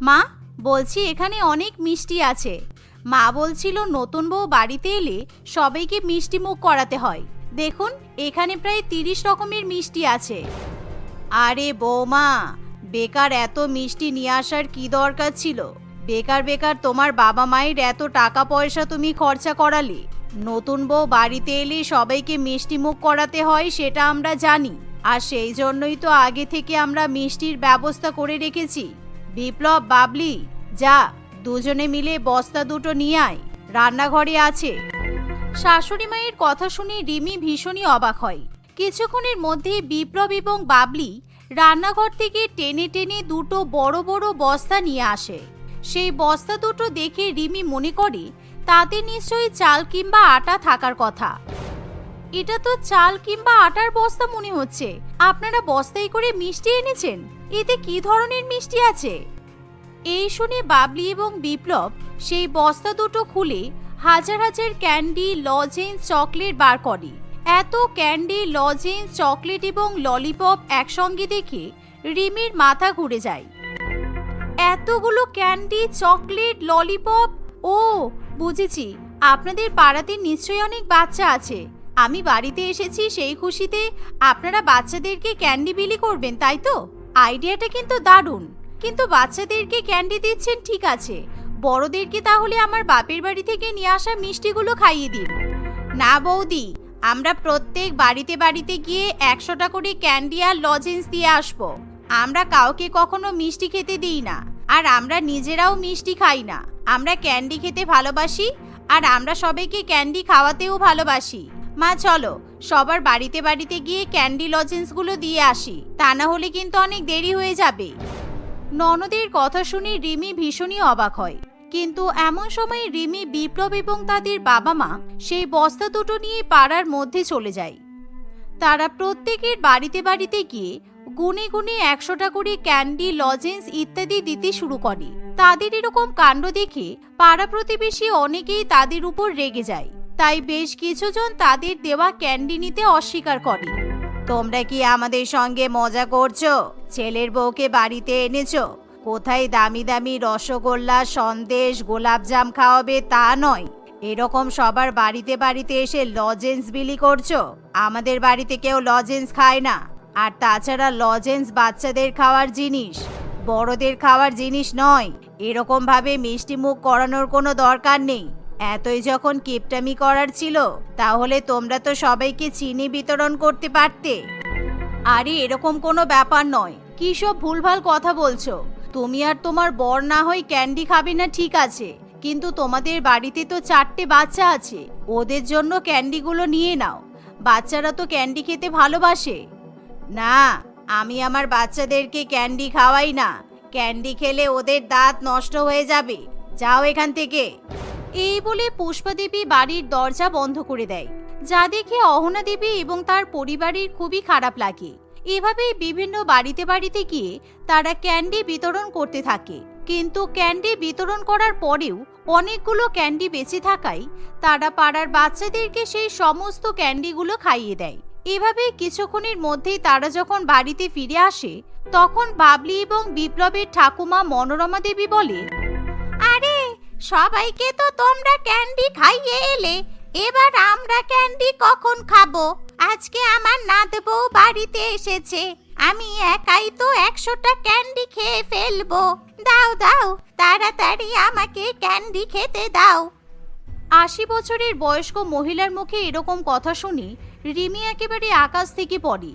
মা, বলছি এখানে অনেক মিষ্টি আছে। মা বলছিল, নতুন বউ বাড়িতে এলে সবাইকে মিষ্টি মুখ করাতে হয়। দেখুন, এখানে প্রায় তিরিশ রকমের মিষ্টি আছে। আরে বৌমা, বেকার এত মিষ্টি নিয়ে আসার কি দরকার ছিল? বেকার বেকার তোমার বাবা মায়ের এত টাকা পয়সা তুমি খরচা করালে। নতুন বউ বাড়িতে এলে সবাইকে মিষ্টি মুখ করাতে হয়, সেটা আমরা জানি। আর সেই জন্যই তো আগে থেকে আমরা মিষ্টির ব্যবস্থা করে রেখেছি। বিপ্লব, বাবলি, যা দুজনে মিলে বস্তা দুটো নিয়ে আয়, রান্নাঘরে আছে। শাশুড়ি মায়ের কথা শুনে রিমি ভীষণই অবাক হয়। কিছুক্ষণের মধ্যে বিপ্লব এবং বাবলি রান্নাঘর থেকে টেনে টেনে দুটো বড় বড় বস্তা নিয়ে আসে। সেই বস্তা দুটো দেখে রিমি মনে করে, তাতে নিশ্চয়ই চাল কিংবা আটা থাকার কথা। এটা তো চাল কিংবা আটার বস্তা মনে হচ্ছে। আপনারা বস্তায় করে মিষ্টি এনেছেন? এতে কি ধরনের মিষ্টি আছে? এই শুনে বাবলি এবং বিপ্লব সেই বস্তা দুটো খুলে হাজার হাজার ক্যান্ডি লজেন্স চকলেট বার করে। এত ক্যান্ডি লজেন্স চকলেট এবং ললিপপ একসঙ্গে দেখে রিমির মাথা ঘুরে যায়। এতগুলো ক্যান্ডি, চকলেট, ললিপপ? ও, বুঝেছি। আপনাদের পাড়াতে নিশ্চয়ই অনেক বাচ্চা আছে। আমি বাড়িতে এসেছি সেই খুশিতে। আপনারা বাচ্চাদেরকে ক্যান্ডি বিলি করবেন, তাই তো? আইডিয়াটা কিন্তু দারুণ। কিন্তু বাচ্চাদেরকে ক্যান্ডি দিচ্ছেন ঠিক আছে। বড়দেরকে তাহলে আমার বাপের বাড়ি থেকে নিয়ে আসা মিষ্টিগুলো খাইয়ে দিন। না বৌদি, আমরা প্রত্যেক বাড়িতে বাড়িতে গিয়ে একশোটা করে ক্যান্ডি আর লজেন্স দিয়ে আসব। আমরা কাউকে কখনো মিষ্টি খেতে দিই না। আর আমরা নিজেরাও মিষ্টি খাই না। আমরা ক্যান্ডি খেতে ভালোবাসি, আর আমরা সবাইকে ক্যান্ডি খাওয়াতেও ভালোবাসি। মা, চলো, সবার বাড়িতে বাড়িতে গিয়ে ক্যান্ডি লজেন্সগুলো দিয়ে আসি। তা না হলে কিন্তু অনেক দেরি হয়ে যাবে। ননদের কথা শুনে রিমি ভীষণই অবাক হয়। কিন্তু এমন সময় রিমি বিপ্লব এবং তাদের বাবা মা সেই বস্তা দুটো নিয়ে পাড়ার মধ্যে চলে যায়। তারা প্রত্যেকের বাড়িতে বাড়িতে গিয়ে গুনে গুনে একশোটা করে ক্যান্ডি, লজেন্স ইত্যাদি দিতে শুরু করে। তাদের এরকম কাণ্ড দেখে পাড়া প্রতিবেশী অনেকেই তাদের উপর রেগে যায়। তাই বেশ কিছুজন তাদের দেওয়া ক্যান্ডি নিতে অস্বীকার করে। তোমরা কি আমাদের সঙ্গে মজা করছ? ছেলের বউকে বাড়িতে এনেছো? কোথায় দামি দামি রসগোল্লা, সন্দেশ, গোলাপজাম খাওয়াবে তা নয়। এরকম সবার বাড়িতে বাড়িতে এসে লজেন্স বিলি করছ? আমাদের বাড়িতে কেউ লজেন্স খায় না। আর তাছাড়া লজেন্স বাচ্চাদের খাওয়ার জিনিস, বড়দের খাওয়ার জিনিস নয়। এরকম ভাবে মিষ্টি মুখ করানোর কোনো দরকার নেই। এতই যখন কিপটামি করার ছিল, তাহলে তোমরা তো সবাইকে চিনি বিতরণ করতে পারতে। আরে, এরকম কোনো ব্যাপার নয়। কি সব ভুলভাল কথা বলছো? তুমি আর তোমার বর না হয় ক্যান্ডি খাবে না, ঠিক আছে। কিন্তু তোমাদের বাড়িতে তো চারটে বাচ্চা আছে। ওদের জন্য ক্যান্ডিগুলো নিয়ে নাও। বাচ্চারা তো ক্যান্ডি খেতে ভালোবাসে। না, আমি আমার বাচ্চাদেরকে ক্যান্ডি খাওয়াই না। ক্যান্ডি খেলে ওদের দাঁত নষ্ট হয়ে যাবে। যাও এখান থেকে। এই বলে পুষ্পা দেবী বাড়ির দরজা বন্ধ করে দেয়। যা দেখে অহনা দেবী এবং তার পরিবারের খুবই খারাপ লাগে। এভাবেই বিভিন্ন বাড়িতে বাড়িতে গিয়ে তারা ক্যান্ডি বিতরণ করতে থাকে। কিন্তু ক্যান্ডি বিতরণ করার পরেও অনেকগুলো ক্যান্ডি বেঁচে থাকায় তারা পাড়ার বাচ্চাদেরকে সেই সমস্ত ক্যান্ডিগুলো খাইয়ে দেয়। এভাবেই কিছুক্ষণের মধ্যেই তারা যখন বাড়িতে ফিরে আসে, তখন বাবলি এবং বিপ্লবের ঠাকুমা মনোরমা দেবী বলে, আরে, সবাইকে তো তোমরা ক্যান্ডি খাইয়ে এলে এবার আমরা ক্যান্ডি কখন খাব? আজকে আমার নাত বউ বাড়িতে এসেছে। আমি একাই তো একশোটা ক্যান্ডি খেয়ে ফেলব। দাও দাও, তাড়াতাড়ি আমাকে ক্যান্ডি খেতে দাও। আশি বছরের বয়স্ক মহিলার মুখে এরকম কথা শুনি রিমি একেবারে আকাশ থেকে পড়ে।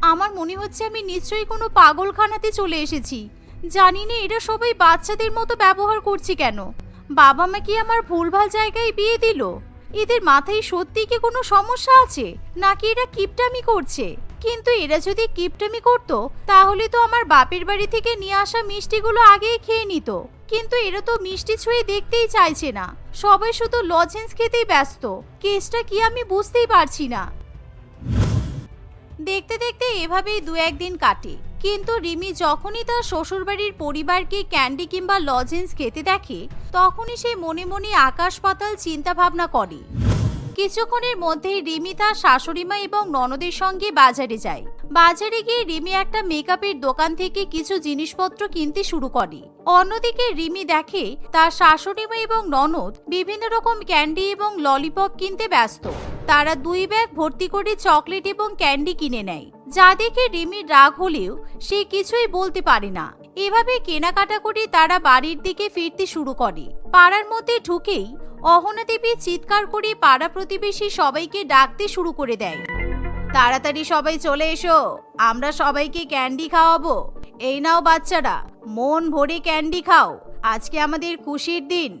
আমার মনে হচ্ছে আমি নিশ্চয়ই কোনো পাগলখানাতে চলে এসেছি। জানি না এরা সবাই বাচ্চাদের মতো ব্যবহার করছে কেন। বাবা মা কি আমার ভুলভাল জায়গায় বিয়ে দিল? এদের মাথায় সত্যি কি কোনো সমস্যা আছে? নাকি এরা কিপটামি করছে? কিন্তু এরা যদি কিপটামি করতো, তাহলে তো আমার বাপের বাড়ি থেকে নিয়ে আসা মিষ্টিগুলো আগেই খেয়ে নিত। কিন্তু এরা তো মিষ্টি ছুঁয়ে দেখতেই চাইছে না। সবাই শুধু লজেন্স খেতেই ব্যস্ত। কেসটা কি আমি বুঝতেই পারছি না। দেখতে দেখতে এভাবেই দু একদিন কাটে। কিন্তু রিমি যখনই তার শ্বশুরবাড়ির পরিবারকে ক্যান্ডি কিংবা লজেন্স খেতে দেখে, তখনই সে মনে মনে আকাশ পাতাল চিন্তা ভাবনা করে। কিছুক্ষণের মধ্যেই রিমি তার শাশুড়িমা এবং ননদের সঙ্গে বাজারে যায়। বাজারে গিয়ে রিমি একটা মেকআপের দোকান থেকে কিছু জিনিসপত্র কিনতে শুরু করে। অন্যদিকে রিমি দেখে তার শাশুড়ি মা এবং ননদ বিভিন্ন রকম ক্যান্ডি এবং ললিপপ কিনতে ব্যস্ত। তারা দুই ব্যাগ ভর্তি করে চকলেট এবং ক্যান্ডি কিনে নেয়। যা দেখে রিমির রাগ হলেও সে কিছুই বলতে পারে না। এভাবে কেনাকাটা করে তারা বাড়ির দিকে ফিরতে শুরু করে। পাড়ার মধ্যে ঢুকেই অহনা দেবী চিৎকার করে পাড়া প্রতিবেশী সবাইকে ডাকতে শুরু করে দেয়। তাড়াতাড়ি সবাই চলে এসো, আমরা সবাইকে ক্যান্ডি খাওয়াবো। এই নাও বাচ্চারা, মন ভরে ক্যান্ডি খাও। আজকে আমাদের খুশির দিন।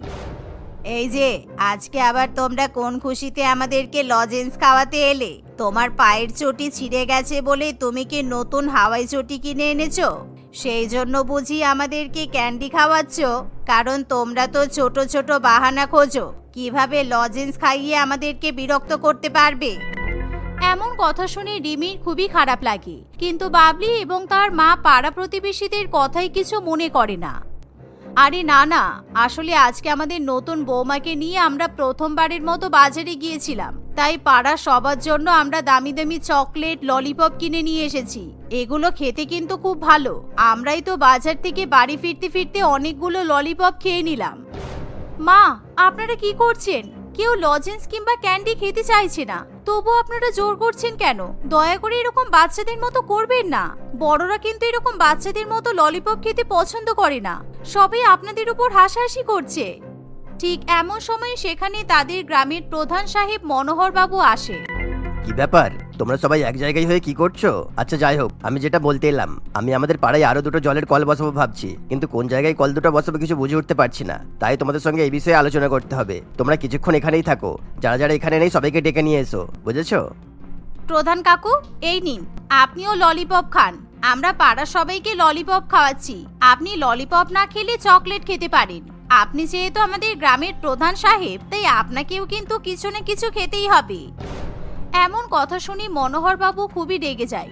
এই যে, আজকে আবার তোমরা কোন খুশিতে আমাদেরকে লজেন্স খাওয়াতে এলে? তোমার পায়ের চটি ছিঁড়ে গেছে বলে তুমি কি নতুন হাওয়াই চটি কিনে এনেছো? সেই জন্য বুঝি আমাদেরকে ক্যান্ডি খাওয়াচ্ছ, কারণ তোমরা তো ছোট ছোট বাহানা খোঁজো। কীভাবে লজেন্স খাইয়ে আমাদেরকে বিরক্ত করতে পারবে? এমন কথা শুনে রিমির খুবই খারাপ লাগে। কিন্তু বাবলি এবং তার মা পাড়া প্রতিবেশীদের কথাই কিছু মনে করে না। আরে না না, আসলে আজকে আমাদের নতুন বৌমাকে নিয়ে আমরা প্রথমবারের মতো বাজারে গিয়েছিলাম। তাই পাড়া সবার জন্য আমরা দামি দামি চকলেট, ললিপপ কিনে নিয়ে এসেছি। এগুলো খেতে কিন্তু খুব ভালো। আমরাই তো বাজার থেকে বাড়ি ফিরতে ফিরতে অনেকগুলো ললিপপ খেয়ে নিলাম। মা, আপনারা কি করছেন? কেউ লজেন্স কিংবা ক্যান্ডি খেতে চাইছে না। তবু আপনারা জোর করছেন কেন? দয়া করে এরকম বাচ্চাদের মতো করবেন না। বড়রা কিন্তু এরকম বাচ্চাদের মতো ললিপপ খেতে পছন্দ করে না। সবাই আপনাদের উপর হাসাহাসি করছে। ঠিক এমন সময় সেখানে তাদের গ্রামের প্রধান সাহেব মনোহরবাবু আসে। কি ব্যাপার? তোমরা সবাই এক জায়গায় হয়ে কি করছ? আচ্ছা যাই হোক, আমি যেটা বলতে এলাম, আমি আমাদের পাড়ায় আরও দুটো জলের কল বসাবো ভাবছি, কিন্তু কোন জায়গায় কল দুটো বসাবো কিছু বুঝে উঠতে পারছি না। তাই তোমাদের সঙ্গে এই বিষয়ে আলোচনা করতে হবে। তোমরা কিছুক্ষণ এখানেই থাকো, যারা যারা এখানে নেই সবাইকে ডেকে নিয়ে এসো, বুঝেছ? প্রধান কাকু, এই নিন, আপনিও ললিপপ খান। আমরা পাড়ার সবাইকে ললিপপ খাওয়াচ্ছি। আপনি ললিপপ না খেলে চকলেট খেতে পারেন। আপনি যেহেতু আমাদের গ্রামের প্রধান সাহেব, তাই আপনাকেও কিন্তু কিছু না কিছু খেতেই হবে। এমন কথা শুনি মনোহর বাবু খুবই রেগে যায়।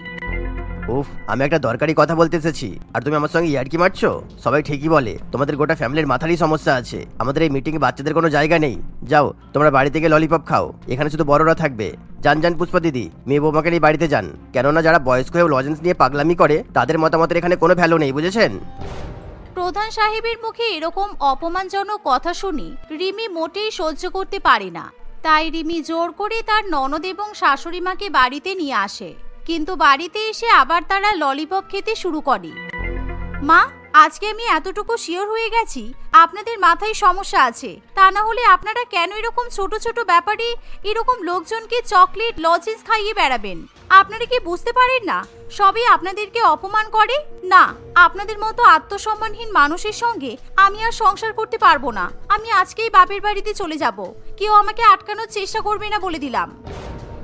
উফ আমি একটা দরকারি কথা বলতে এসেছি। আর তুমি আমার সঙ্গে ইয়ার্কি মারছো? সবাই ঠিকই বলে তোমাদের গোটা ফ্যামিলির মাথারই সমস্যা আছে। আমাদের এই মিটিং বাচ্চাদের কোনো জায়গা নেই। যাও তোমরা বাড়ি থেকে ললিপপ খাও। এখানে শুধু বড়রা থাকবে। যান যান পুষ্পা দিদি মেয়ে বৌমাকে নিয়ে বাড়িতে যান। কেননা যারা বয়স্ক হয়ে লজেন্স নিয়ে পাগলামি করে তাদের মতামতের এখানে কোনো ভ্যালু নেই বুঝেছেন? প্রধান সাহেবের মুখে এরকম অপমানজনক কথা শুনি রিমি মোটেই সহ্য করতে পারে না। তাই রিমি জোর করে তার ননদ এবং শাশুড়ি মাকে বাড়িতে নিয়ে আসে। কিন্তু বাড়িতে এসে আবার তারা ললিপপ খেতে শুরু করে। মা, আজকে আমি এতটুকু শিওর হয়ে গেছি। আপনাদের মাথায় সমস্যা আছে। তা না হলে আপনারা কেন এরকম ছোট ছোট ব্যাপারে এরকম লোকজনকে চকলেট, লজেন্স খাইয়ে বেড়াবেন? আপনারা কি বুঝতে পারেন না? সবই আপনাদেরকে অপমান করে? না, আপনাদের মতো আত্মসম্মানহীন মানুষের সঙ্গে আমি আর সংসার করতে পারব না। আমি আজকেই বাপের বাড়িতে চলে যাব। কেউ আমাকে আটকানোর চেষ্টা করবে না বলে দিলাম।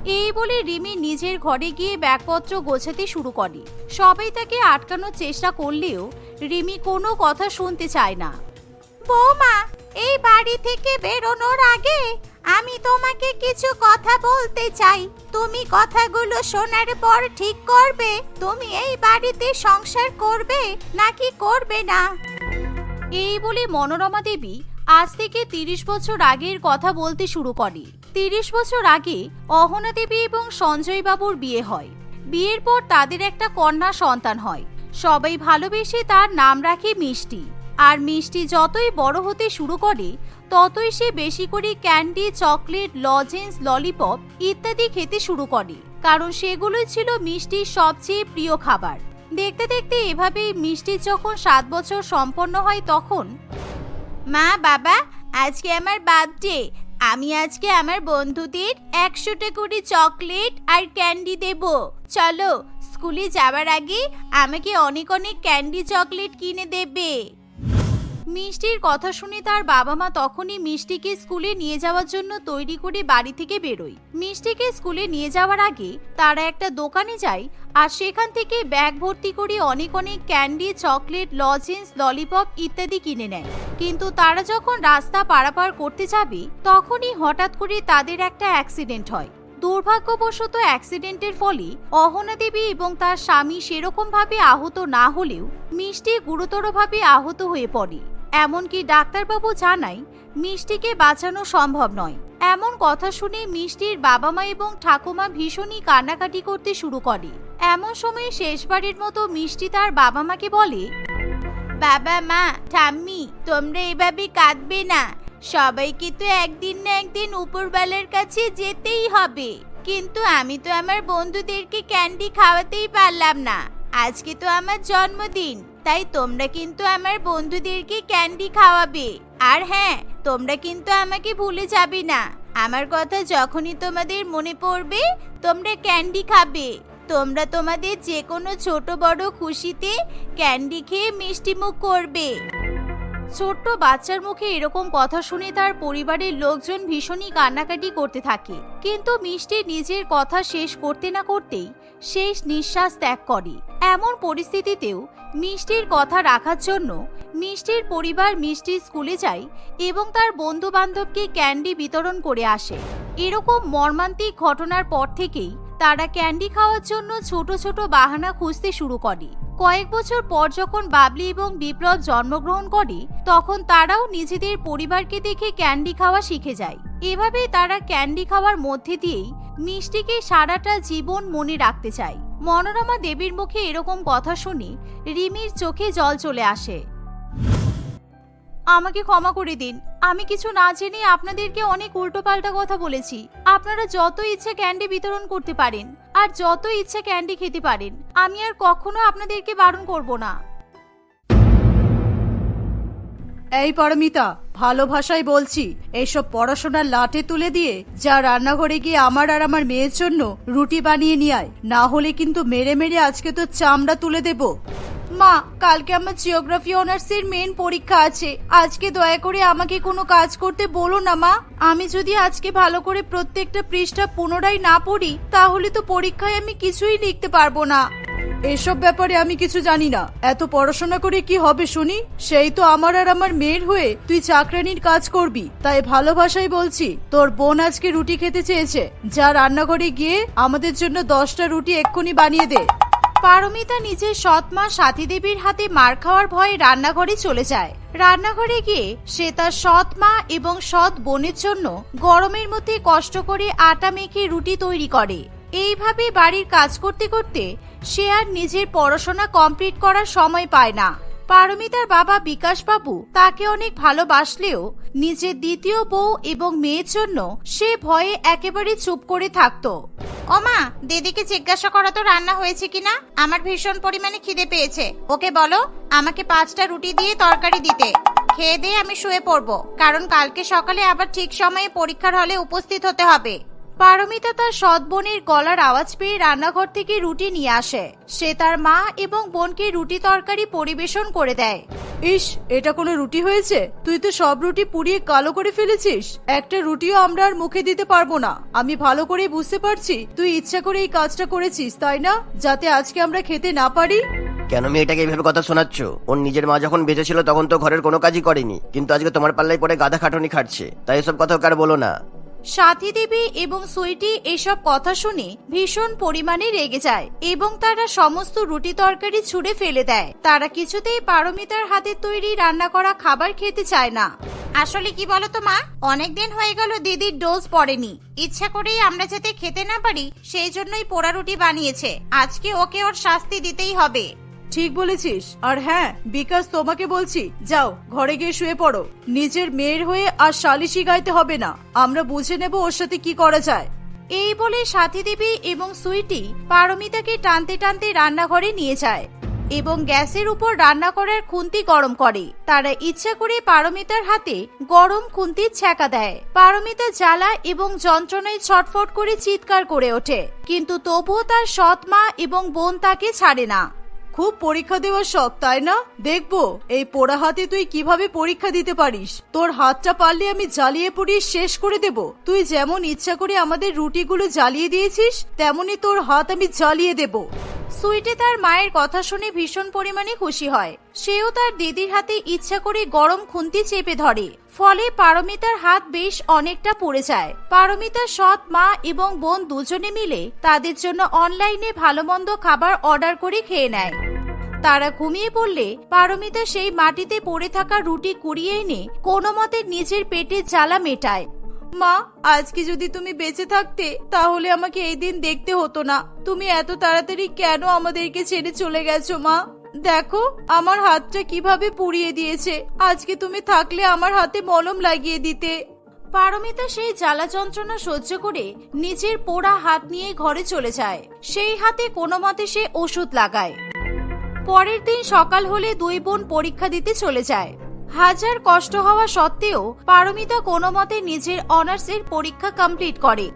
এই বলে রিমি নিজের ঘরে গিয়ে ব্যাগপত্র গোছাতে শুরু করে। সবাই তাকে আটকানোর চেষ্টা করলেও রিমি কোনো কথা শুনতে চায় না। বৌমা, এই বাড়ি থেকে বেরোনোর আগে আমি তোমাকে কিছু কথা বলতে চাই। তুমি কথাগুলো শোনার পর ঠিক করবে? তুমি এই বাড়িতে সংসার করবে নাকি করবে না? এই বলে মনোরমা দেবী আজ থেকে তিরিশ বছর আগের কথা বলতে শুরু করে। তিরিশ বছর আগে অহনা দেবী এবং সঞ্জয় বাবুর বিয়ে হয়। বিয়ের পর তাদের একটা কন্যা সন্তান হয়। সবাই ভালোবেসে তার নাম রাখে মিষ্টি। আর মিষ্টি যতই বড় হতে শুরু করে, ততই সে বেশি করে ক্যান্ডি, চকলেট, লজেন্স, ললিপপ ইত্যাদি খেতে শুরু করে, কারণ সেগুলোই ছিল মিষ্টির সবচেয়ে প্রিয় খাবার। দেখতে দেখতে এভাবেই মিষ্টির যখন সাত বছর সম্পন্ন হয় তখন, মা, বাবা, আজকে আমার বার্থডে আমি আজকে আমার বন্ধুদের একশোটা করে চকলেট আর ক্যান্ডি দেব। চলো, স্কুলে যাওয়ার আগে আমাকে অনেক অনেক ক্যান্ডি চকলেট কিনে দেবে। মিষ্টির কথা শুনে তার বাবা মা তখনই মিষ্টিকে স্কুলে নিয়ে যাওয়ার জন্য তৈরি করে বাড়ি থেকে বেরোয়। মিষ্টিকে স্কুলে নিয়ে যাওয়ার আগে তারা একটা দোকানে যায় আর সেখান থেকে ব্যাগ ভর্তি করে অনেক অনেক ক্যান্ডি, চকলেট, লজেন্স, ললিপপ ইত্যাদি কিনে নেয়। কিন্তু তারা যখন রাস্তা পারাপার করতে যাবে, তখনই হঠাৎ করে তাদের একটা অ্যাক্সিডেন্ট হয়। দুর্ভাগ্যবশত অ্যাক্সিডেন্টের ফলে অহনা দেবী এবং তার স্বামী সেরকমভাবে আহত না হলেও মিষ্টি গুরুতরভাবে আহত হয়ে পড়ে। এমনকি ডাক্তারবাবু জানাই মিষ্টিকে বাঁচানো সম্ভব নয়। এমন কথা শুনে মিষ্টির বাবা মা এবং ঠাকুমা ভীষণই কান্নাকাটি করতে শুরু করে। এমন সময় শেষবারের মতো মিষ্টি তার বাবা মাকে বলে বাবা মা ঠাম্মি, তোমরা এভাবে কাঁদবে না। সবাইকে তো একদিন না একদিন উপরবেলার কাছে যেতেই হবে। কিন্তু আমি তো আমার বন্ধুদেরকে ক্যান্ডি খাওয়াতেই পারলাম না। আজকে তো আমার জন্মদিন। তাই তোমরা কিন্তু আমার বন্ধুদেরকে ক্যান্ডি খাওয়াবে। আর হ্যাঁ তোমরা কিন্তু আমাকে ভুলে যাবে না। আমার কথা যখনই তোমাদের মনে পড়বে, তোমরা ক্যান্ডি খাবে। তোমরা তোমাদের যে কোনো ছোট বড় খুশিতে ক্যান্ডি খেয়ে মিষ্টিমুখ করবে। ছোট্ট বাচ্চার মুখে এরকম কথা শুনে তার পরিবারের লোকজন ভীষণই কান্নাকাটি করতে থাকে। কিন্তু মিষ্টি নিজের কথা শেষ করতে না করতেই শেষ নিঃশ্বাস ত্যাগ করে। এমন পরিস্থিতিতেও মিষ্টির কথা রাখার জন্য মিষ্টির পরিবার মিষ্টির স্কুলে যায় এবং তার বন্ধু বান্ধবকে ক্যান্ডি বিতরণ করে আসে। এরকম মর্মান্তিক ঘটনার পর থেকেই তারা ক্যান্ডি খাওয়ার জন্য ছোট ছোট বাহানা খুঁজতে শুরু করে। কয়েক বছর পর যখন বাবলি এবং বিপ্লব জন্মগ্রহণ করে, তখন তারাও নিজেদের পরিবারকে দেখে ক্যান্ডি খাওয়া শিখে যায়। এভাবে তারা ক্যান্ডি খাওয়ার মধ্যে দিয়েই মিষ্টিকে সারাটা জীবন মনে রাখতে চায়। মনোরমা দেবীর মুখে এরকম কথা শুনে রিমির চোখে জল চলে আসে। আমাকে ক্ষমা করে দিন। আমি কিছু না জেনে আপনাদেরকে অনেক উল্টোপাল্টা কথা বলেছি। আপনারা যত ইচ্ছে ক্যান্ডি বিতরণ করতে পারেন, আর যত ইচ্ছে ক্যান্ডি খেতে পারেন, আমি আর কখনো আপনাদেরকে বারণ করব না। এই পারমিতা, ভালো ভাষায় বলছি এইসব পড়াশোনার লাটে তুলে দিয়ে যা রান্নাঘরে গিয়ে আমার আর আমার মেয়ের জন্য রুটি বানিয়ে নিয়ে আয়। না হলে কিন্তু মেরে মেরে আজকে তো চামড়া তুলে দেব। মা, কালকে আমার জিওগ্রাফি অনার্সের মেন পরীক্ষা আছে। আজকে দয়া করে আমাকে কোনো কাজ করতে বলো না, মা। আমি যদি আজকে ভালো করে প্রত্যেকটা পৃষ্ঠা পুনরায় না পড়ি, তাহলে তো পরীক্ষায় আমি কিছুই লিখতে পারব না। এসব ব্যাপারে আমি কিছু জানি না। এত পড়াশোনা করে কি হবে শুনি? সেই তো আমার আর আমার মেয়ের হয়ে তুই চাকরানির কাজ করবি। তাই ভালোবাসাই বলছি, তোর বোন আজকে রুটি খেতে চেয়েছে। যা রান্নাঘরে গিয়ে আমাদের জন্য দশটা রুটি এক্ষুনি বানিয়ে দে। পারমিতা নিজের সৎ মা সাথী দেবীর হাতে মার খাওয়ার ভয়ে রান্নাঘরে চলে যায়। রান্নাঘরে গিয়ে সে তার সৎ মা এবং সৎ বোনের জন্য গরমের মধ্যে কষ্ট করে আটা মেখে রুটি তৈরি করে। এইভাবে বাড়ির কাজ করতে করতে সে আর নিজের পড়াশোনা কমপ্লিট করার সময় পায় না। পারমিতার বাবা বিকাশ বাবু তাকে অনেক ভালোবাসলেও নিজের দ্বিতীয় বউ এবং মেয়ের জন্য সে ভয়ে একেবারে চুপ করে থাকতো। ওমা, দিদিকে জিজ্ঞাসা করা তো রান্না হয়েছে কিনা? আমার ভীষণ পরিমাণে খিদে পেয়েছে। ওকে বলো, আমাকে পাঁচটা রুটি দিয়ে তরকারি দিতে। খেয়ে দিয়ে আমি শুয়ে পড়ব, কারণ কালকে সকালে আবার ঠিক সময়ে পরীক্ষার হলে উপস্থিত হতে হবে। পারমিতা তার সৎ বোনের গলার আওয়াজ পেয়ে রান্নাঘর থেকে রুটি নিয়ে আসে। সে তার মা এবং বোনকে রুটি তরকারি পরিবেশন করে দেয়। ইস এটা কোনো রুটি হয়েছে? তুই তো সব রুটি পুড়িয়ে কালো করে ফেলেছিস। একটা রুটিও আমরা আর মুখে দিতে পারব না। আমি ভালো করেই বুঝতে পারছি তুই ইচ্ছা করে এই কাজটা করেছিস তাই না? যাতে আজকে আমরা খেতে না পারি। কেন মেয়েটাকে এইভাবে কথা শোনাচ্ছ? ওর নিজের মা যখন বেঁচে ছিল তখন তো ঘরের কোনো কাজই করেনি। কিন্তু আজকে তোমার পাল্লায় পরে গাধা খাটুনি খাটছে। তাই এসব কথা কার বলো না। সাথী দেবী এবং সুইটি এসব কথা শুনে ভীষণ পরিমাণে রেগে যায় এবং তারা সমস্ত রুটি তরকারি ছুঁড়ে ফেলে দেয়। তারা কিছুতেই পারমিতার হাতে তৈরি রান্না করা খাবার খেতে চায় না। আসলে কি বলতো মা? অনেকদিন হয়ে গেল দিদির ডোজ পড়েনি। ইচ্ছা করেই আমরা যাতে খেতে না পারি, সেই জন্যই পোড়া রুটি বানিয়েছে। আজকে ওকে ওর শাস্তি দিতেই হবে। ঠিক বলেছিস। আর হ্যাঁ বিকাশ তোমাকে বলছি, যাও, ঘরে গিয়ে শুয়ে পড়ো। নিজের মেয়ের হয়ে আর সালিশি গাইতে হবে না। আমরা বুঝে নেব ওর সাথে কি করা যায়। এই বলে সাথী দেবী এবং সুইটি পারমিতাকে টানতে টানতে রান্নাঘরে নিয়ে যায় এবং গ্যাসের উপর রান্না করার খুন্তি গরম করে। তারা ইচ্ছা করে পারমিতার হাতে গরম খুন্তির ছ্যাঁকা দেয়। পারমিতা জ্বালা এবং যন্ত্রণায় ছটফট করে চিৎকার করে ওঠে, কিন্তু তবুও তার সৎ মা এবং বোন তাকে ছাড়ে না। খুব পরীক্ষা দেওয়ার শখ, তাই না? দেখব, এই পোড়া হাতে তুই কীভাবে পরীক্ষা দিতে পারিস? তোর হাতটা পারলে আমি জ্বালিয়ে পুড়িয়ে শেষ করে দেব। তুই যেমন ইচ্ছা করে আমাদের রুটিগুলো জ্বালিয়ে দিয়েছিস, তেমনি তোর হাত আমি জ্বালিয়ে দেব। সুইটি তার মায়ের কথা শুনে ভীষণ পরিমাণে খুশি হয়। সেও তার দিদির হাতে ইচ্ছা করে গরম খুন্তি চেপে ধরে। ফলে পারমিতার হাত বেশ অনেকটা পড়ে যায়। পারমিতার সৎ মা এবং বোন দুজনে মিলে তাদের জন্য অনলাইনে ভালো মন্দ খাবার অর্ডার করে খেয়ে নেয়। তারা ঘুমিয়ে পড়লে পারমিতা সেই মাটিতে পড়ে থাকা রুটি কুড়িয়ে এনে কোনো মতে নিজের পেটের জ্বালা মেটায়। মা, আজকে যদি তুমি বেঁচে থাকতে, তাহলে আমাকে এই দিন দেখতে হতো না। তুমি এত তাড়াতাড়ি কেন আমাদেরকে ছেড়ে চলে গেছো, মা? দেখো, আমার হাতটা কীভাবে পুড়িয়ে দিয়েছে। আজকে তুমি থাকলে আমার হাতে মলম লাগিয়ে দিতে। পারমিতা সেই জ্বালা যন্ত্রণা সহ্য করে নিজের পোড়া হাত নিয়ে ঘরে চলে যায়। সেই হাতে কোনো মতে সে ওষুধ লাগায়। পরের দিন সকাল হলে দুই বোন পরীক্ষা দিতে চলে যায়। হাজার কষ্ট হওয়া সত্ত্বেও পারমিতা কোনো মতে নিজের অনার্সের পরীক্ষা কমপ্লিট করে।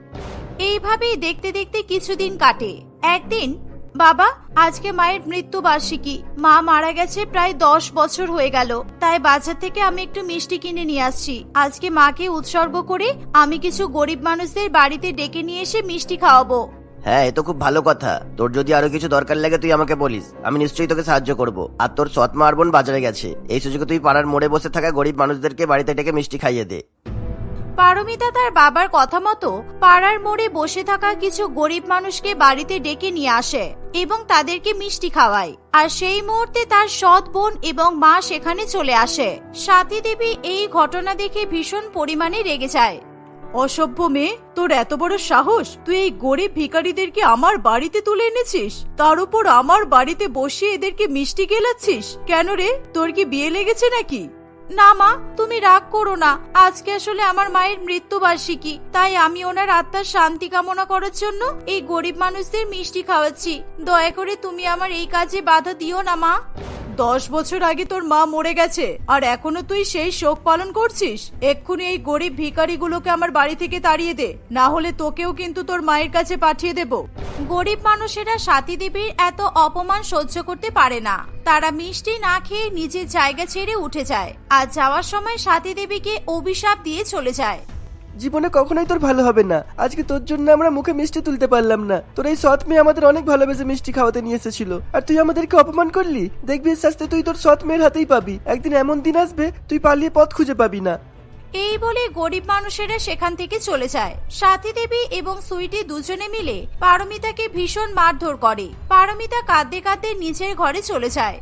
এইভাবেই দেখতে দেখতে কিছুদিন কাটে। একদিন বাবা, আজকে মায়ের মৃত্যু বার্ষিকী মা মারা গেছে প্রায় দশ বছর হয়ে গেল। তাই বাজার থেকে আমি একটু মিষ্টি কিনে নিয়ে আসছি। আজকে মাকে উৎসর্গ করে আমি কিছু গরিব মানুষদের বাড়িতে ডেকে নিয়ে এসে মিষ্টি খাওয়াবো। হ্যাঁ এ তো খুব ভালো কথা। তোর যদি আরও কিছু দরকার লাগে, তুই আমাকে বলিস। আমি নিশ্চয়ই তোকে সাহায্য করব। আর তোর সৎ মা আর বোন বাজারে গেছে। এই সুযোগে তুই পাড়ার মোড়ে বসে থাকা গরিব মানুষদেরকে বাড়িতে ডেকে মিষ্টি খাইয়ে দে। পারমিতা তার বাবার কথা মতো পাড়ার মোড়ে বসে থাকা কিছু গরিব মানুষকে বাড়িতে ডেকে নিয়ে আসে এবং তাদেরকে মিষ্টি খাওয়ায়। আর সেই মুহূর্তে তার সৎ বোন এবং মা সেখানে চলে আসে। সাথী দেবী এই ঘটনা দেখে ভীষণ পরিমাণে রেগে যায়। অসভ্য মেয়ে, তোর এত বড় সাহস? তুই এই গরিব ভিখারিদেরকে আমার বাড়িতে তুলে এনেছিস? তার উপর আমার বাড়িতে বসিয়ে এদেরকে মিষ্টি গেলাচ্ছিস? কেন রে? তোর কি বিয়ে লেগেছে নাকি? না মা, তুমি রাগ করো না। আজকে আসলে আমার মায়ের মৃত্যু বার্ষিকী তাই আমি ওনার আত্মার শান্তি কামনা করার জন্য এই গরিব মানুষদের মিষ্টি খাওয়াচ্ছি। দয়া করে তুমি আমার এই কাজে বাধা দিও না, মা। দশ বছর আগে তোর মা মরে গেছে, আর এখনও তুই সেই শোক পালন করছিস? এক্ষুনি এই গরিব ভিখারিগুলোকে আমার বাড়ি থেকে তাড়িয়ে দে, না হলে তোকেও কিন্তু তোর মায়ের কাছে পাঠিয়ে দেব। গরিব মানুষেরা সাথী দেবীর এত অপমান সহ্য করতে পারে না। তারা মিষ্টি না খেয়ে নিজের জায়গা ছেড়ে উঠে যায়, আর যাওয়ার সময় সাথী দেবীকে অভিশাপ দিয়ে চলে যায়। জীবনে কখনোই তোর ভালো হবে না। আজকে তোর জন্য আমরা মুখে মিষ্টি তুলতে পারলাম না। তোর এই সৎ মেয়ে আমাদের অনেক ভালোবেসে মিষ্টি খাওয়াতে নিয়ে এসেছিল। আর তুই আমাদেরকে অপমান করলি? দেখবি শাস্তি তুই তোর সৎ মেয়ের হাতেই পাবি। একদিন এমন দিন আসবে, তুই পালিয়ে পথ খুঁজে পাবি না। এই বলে গরিব মানুষেরা সেখান থেকে চলে যায়। সাথী দেবী এবং সুইটি দুজনে মিলে পারমিতাকে ভীষণ মারধর করে। পারমিতা কাঁদতে কাঁদতে নিজের ঘরে চলে যায়।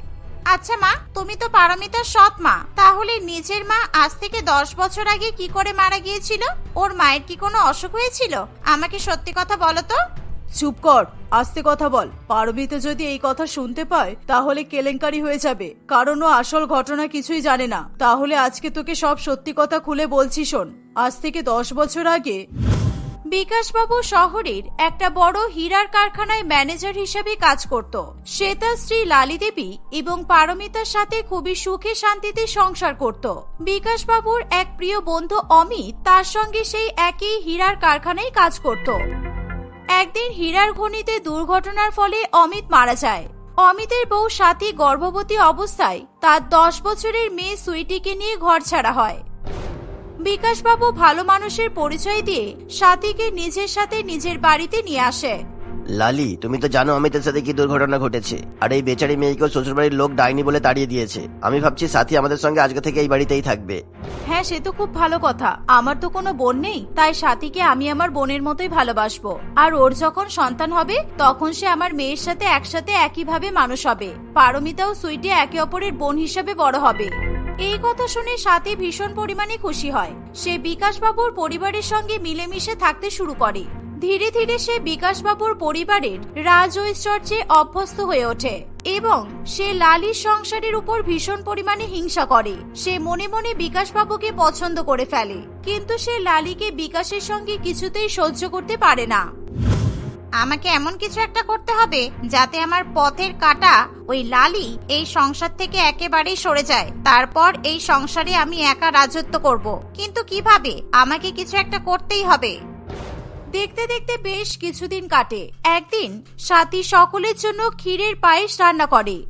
আচ্ছা মা, তুমি তো পারমিতার সৎ মা। তাহলে নিজের মা আজ থেকে দশ বছর আগে কি করে মারা গিয়েছিল? ওর মায়ের কি কোনো অসুখ হয়েছিল? আমাকে সত্যি কথা বলো তো। চুপ কর, আস্তে কথা বল। পারমিতা যদি এই কথা শুনতে পায়, তাহলে কেলেঙ্কারি হয়ে যাবে। কারণ ও আসল ঘটনা কিছুই জানে না। তাহলে আজকে তোকে সব সত্যি কথা খুলে বলছি শোন। আজ থেকে দশ বছর আগে বিকাশবাবু শহরের একটা বড় হীরার কারখানায় ম্যানেজার হিসেবে কাজ করত। সে তার স্ত্রী দেবী এবং পারমিতার সাথে খুবই সুখে শান্তিতে সংসার করত। বিকাশবাবুর এক প্রিয় বন্ধু অমিত তার সঙ্গে সেই একই হীরার কারখানায় কাজ করত। একদিন হীরার খনিতে দুর্ঘটনার ফলে অমিত মারা যায়। অমিতের বউ সাথী গর্ভবতী অবস্থায় তার দশ বছরের মেয়ে সুইটিকে নিয়ে ঘর ছাড়া হয়। বিকাশবাবু ভালো মানুষের পরিচয় দিয়ে সাথীকে নিজের সাথে নিজের বাড়িতে নিয়ে আসে। লালি তুমি তো জানো অমিতের সাথে কি দুর্ঘটনা ঘটেছে। আর এই বেচারি মেয়েকেও শ্বশুরবাড়ির লোক ডাইনি বলে তাড়িয়ে দিয়েছে। আমি ভাবছি সাথী আমাদের সঙ্গে আজকে থেকে এই বাড়িতেই থাকবে। হ্যাঁ সে তো খুব ভালো কথা। আমার তো কোনো বোন নেই তাই সাথীকে আমি আমার বোনের মতোই ভালোবাসবো। আর ওর যখন সন্তান হবে তখন সে আমার মেয়ের সাথে একসাথে একইভাবে মানুষ হবে। পারমিতা ও সুইটি একে অপরের বোন হিসেবে বড় হবে। এই কথা শুনে সাথী ভীষণ পরিমাণে খুশি হয়। সে বিকাশবাবুর পরিবারের সঙ্গে মিলেমিশে থাকতে শুরু করে। ধীরে ধীরে সে বিকাশবাবুর পরিবারের রাজ ঐশ্বর্যে অভ্যস্ত হয়ে ওঠে এবং সে লালির সংসারের উপর ভীষণ পরিমাণে হিংসা করে। সে মনে মনে বিকাশবাবুকে পছন্দ করে ফেলে, কিন্তু সে লালিকে বিকাশের সঙ্গে কিছুতেই সহ্য করতে পারে না। আমাকে এমন কিছু একটা করতে হবে যাতে আমার পথের কাটা, ওই লালি, এই সংসার থেকে একেবারেই সরে যায়। তারপর এই সংসারে আমি একা রাজত্ব করব। কিন্তু কীভাবে? আমাকে কিছু একটা করতেই হবে। দেখতে দেখতে বেশ কিছুদিন কাটে। একদিন সাথী সকলের জন্য ক্ষীরের পায়েস রান্না করে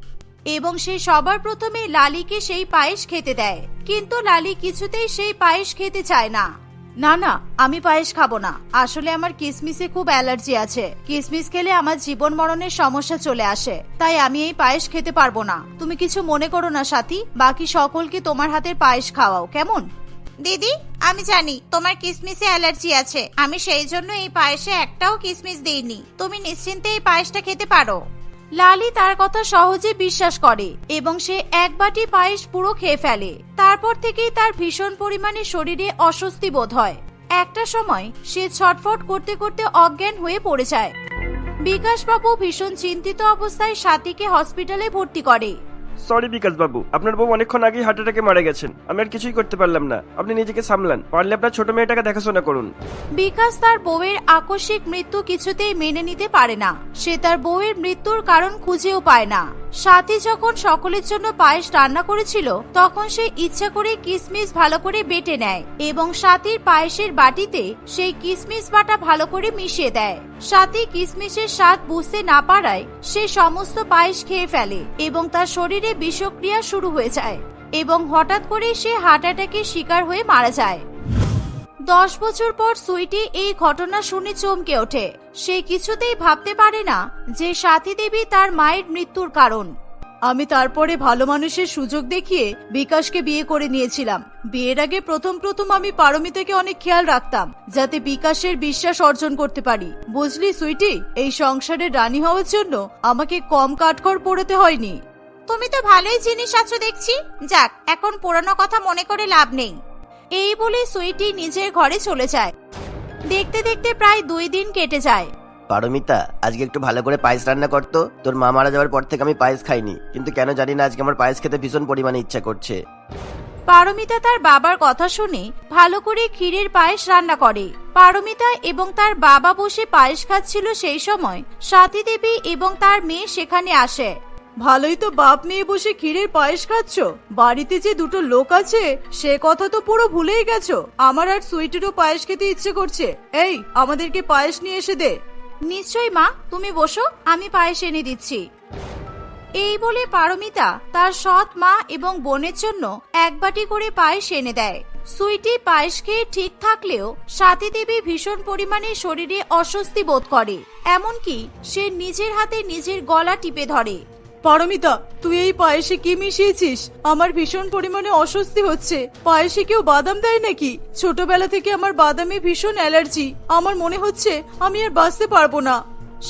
এবং সে সবার প্রথমে লালিকে সেই পায়েস খেতে দেয়। কিন্তু লালি কিছুতেই সেই পায়েস খেতে চায় না। না না, আমি পায়েস খাব না। আসলে আমার কিসমিসে খুব অ্যালার্জি আছে। কিসমিস খেলে আমার জীবন মরণের সমস্যা চলে আসে। তাই আমি এই পায়েস খেতে পারব না। তুমি কিছু মনে করো না, সাথী। বাকি সকলকে তোমার হাতের পায়েস খাওয়াও, কেমন? দিদি, আমি জানি তোমার কিসমিসে অ্যালার্জি আছে। আমি সেই জন্য এই পায়েসে একটাও কিসমিস দিইনি। তুমি নিশ্চিন্তে এই পায়েসটা খেতে পারো। লালি তার কথা সহজে বিশ্বাস করে এবং সে এক বাটি পায়েস পুরো খেয়ে ফেলে। তারপর থেকেই তার ভীষণ পরিমাণে শরীরে অস্বস্তি বোধ হয়। একটা সময় সে ছটফট করতে করতে অজ্ঞান হয়ে পড়ে যায়। বিকাশবাবু ভীষণ চিন্তিত অবস্থায় সাথীকে হসপিটালে ভর্তি করে। সরি বিকাশ বাবু। আপনার বউ অনেকক্ষণ আগেই হার্ট অ্যাটাকে মারা গেছেন। আমি আর কিছুই করতে পারলাম না। আপনি নিজেকে সামলান। পারলে আপনার ছোট মেয়েটাকে দেখাশোনা করুন। বিকাশ তার বউয়ের আকস্মিক মৃত্যু কিছুতেই মেনে নিতে পারে না। সে তার বউয়ের মৃত্যুর কারণ খুঁজেও পায় না। সাথী যখন সকলের জন্য পায়েস রান্না করেছিল, তখন সে ইচ্ছা করে কিসমিস ভালো করে বেটে নেয় এবং সাথীর পায়েসের বাটিতে সেই কিসমিস বাটা ভালো করে মিশিয়ে দেয়। সাথী কিসমিসের স্বাদ বুঝতে না পারায় সে সমস্ত পায়েস খেয়ে ফেলে এবং তার শরীরে বিষক্রিয়া শুরু হয়ে যায় এবং হঠাৎ করে সে হার্ট অ্যাটাকের শিকার হয়ে মারা যায়। দশ বছর পর সুইটি এই ঘটনা শুনে চমকে ওঠে। সে কিছুতেই ভাবতে পারে না যে সাথী দেবী তার মায়ের মৃত্যুর কারণ। আমি তারপরে ভালো মানুষের সুযোগ দেখিয়ে বিকাশকে বিয়ে করে নিয়েছিলাম। বিয়ের আগে প্রথম প্রথম আমি পারমিতাকে অনেক খেয়াল রাখতাম, যাতে বিকাশের বিশ্বাস অর্জন করতে পারি। বুঝলি সুইটি, এই সংসারের রানী হওয়ার জন্য আমাকে কম কাঠখড় পড়তে হয়নি। তুমি তো ভালোই জিনিস আছো দেখছি। যাক, এখন পুরানো কথা মনে করে লাভ নেই। এই বলে সুইটি নিজের ঘরে চলে যায়। দেখতে দেখতে প্রায় দুই দিন কেটে যায়। পারমিতা আজকে একটু ভালো করে পায়েস রান্না করতো তোর মা মারা যাওয়ার পর থেকে আমি পায়েস খাইনি। কিন্তু কেন জানি না আজকে আমার পায়েস খেতে ভীষণ পরিমাণে ইচ্ছা করছে। পারমিতা তার বাবার কথা শুনে ভালো করে ক্ষীরের পায়েস রান্না করে। পারমিতা এবং তার বাবা বসে পায়েস খাচ্ছিল সেই সময় সাথী দেবী এবং তার মেয়ে সেখানে আসে। ভালোই তো বাপ মেয়ে বসে ক্ষীরের পায়েস খাচ্ছ। বাড়িতে যে দুটো লোক আছে, সে কথা তো পুরো ভুলেই গেছো। আমার আর সুইটেরও পায়েস খেতে ইচ্ছে করছে। এই, আমাদেরকে পায়েস নিয়ে এসে দে। নিশ্চয়ই মা, তুমি বসো, আমি পায়েস এনে দিচ্ছি। এই বলে পারমিতা তার সৎ মা এবং বোনের জন্য এক বাটি করে পায়েস এনে দেয়। সুইটি পায়েস খেয়ে ঠিক থাকলেও সাথী দেবী ভীষণ পরিমাণে শরীরে অস্বস্তি বোধ করে। এমনকি সে নিজের হাতে নিজের গলা টিপে ধরে। পারমিতা, তুই এই পায়েসে কি মিশিয়েছিস? আমার ভীষণ পরিমাণে অস্বস্তি হচ্ছে। পায়েসে কেউ বাদাম দেয় নাকি? ছোটবেলা থেকে আমার বাদামে ভীষণ অ্যালার্জি। আমার মনে হচ্ছে আমি আর বাঁচতে পারব না।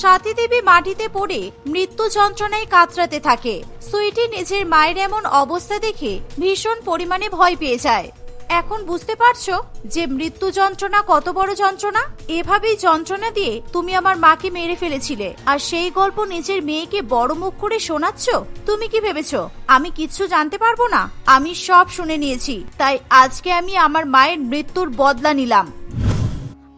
সাথী দেবী মাটিতে পড়ে মৃত্যু যন্ত্রণায় কাতরাতে থাকে। সুইটি নিজের মায়ের এমন অবস্থা দেখে ভীষণ পরিমাণে ভয় পেয়ে যায়। এখন বুঝতে পারছ যে মৃত্যু যন্ত্রণা কত বড় যন্ত্রণা? এভাবেই যন্ত্রণা দিয়ে তুমি আমার মাকে মেরে ফেলেছিলে। আর সেই গল্প নিজের মেয়েকে বড় মুখ করে শোনাচ্ছ? তুমি কি ভেবেছো? আমি কিচ্ছু জানতে পারব না? আমি সব শুনে নিয়েছি। তাই আজকে আমি আমার মায়ের মৃত্যুর বদলা নিলাম।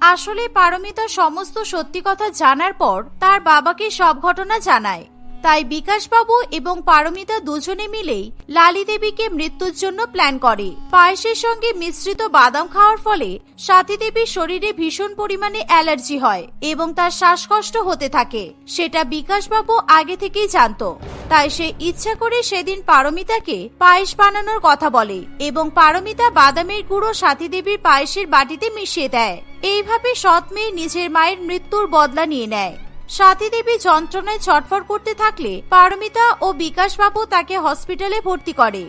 আসলে পারমিতা সমস্ত সত্যি কথা জানার পর তার বাবাকে সব ঘটনা জানায়। তাই বিকাশবাবু এবং পারমিতা দুজনে মিলেই লালি দেবীকে মৃত্যুর জন্য প্ল্যান করে। পায়েসের সঙ্গে মিশ্রিত বাদাম খাওয়ার ফলে সাথী দেবীর শরীরে ভীষণ পরিমাণে অ্যালার্জি হয় এবং তার শ্বাসকষ্ট হতে থাকে। সেটা বিকাশবাবু আগে থেকেই জানতো। তাই সে ইচ্ছা করে সেদিন পারমিতাকে পায়েস বানানোর কথা বলে এবং পারমিতা বাদামের গুঁড়ো সাথী দেবীর পায়েসের বাটিতে মিশিয়ে দেয়। এইভাবে সৎ মেয়ে নিজের মায়ের মৃত্যুর বদলা নিয়ে নেয়। সাথী দেবী যন্ত্রণায় ছটফট করতে থাকলে পারমিতা ও বিকাশবাবু তাকে হসপিটালে ভর্তি করে।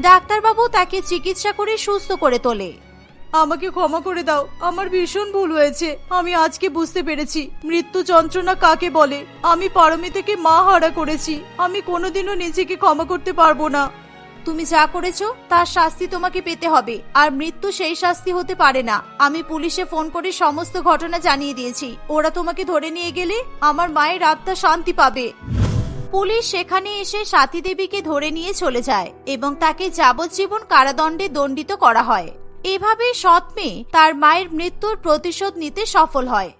ডাক্তারবাবু তাকে চিকিৎসা করে সুস্থ করে তোলে। আমাকে ক্ষমা করে দাও, আমার ভীষণ ভুল হয়েছে, আমি আজকে বুঝতে পেরেছি, মৃত্যু যন্ত্রণা কাকে বলে, আমি পারমিতাকে মা হারা করেছি, আমি কোনোদিনও নিজেকে ক্ষমা করতে পারব না। তুমি যা করেছ, তার শাস্তি তোমাকে পেতে হবে। আর মৃত্যু সেই শাস্তি হতে পারে না। আমি পুলিশে ফোন করে সমস্ত ঘটনা জানিয়ে দিয়েছি। ওরা তোমাকে ধরে নিয়ে গেলে আমার মায়ের আত্মা শান্তি পাবে। পুলিশ সেখানে এসে সাথী দেবীকে ধরে নিয়ে চলে যায় এবং তাকে যাবজ্জীবন কারাদণ্ডে দণ্ডিত করা হয়। এভাবে সৎ মেয়ে তার মায়ের মৃত্যুর প্রতিশোধ নিতে সফল হয়।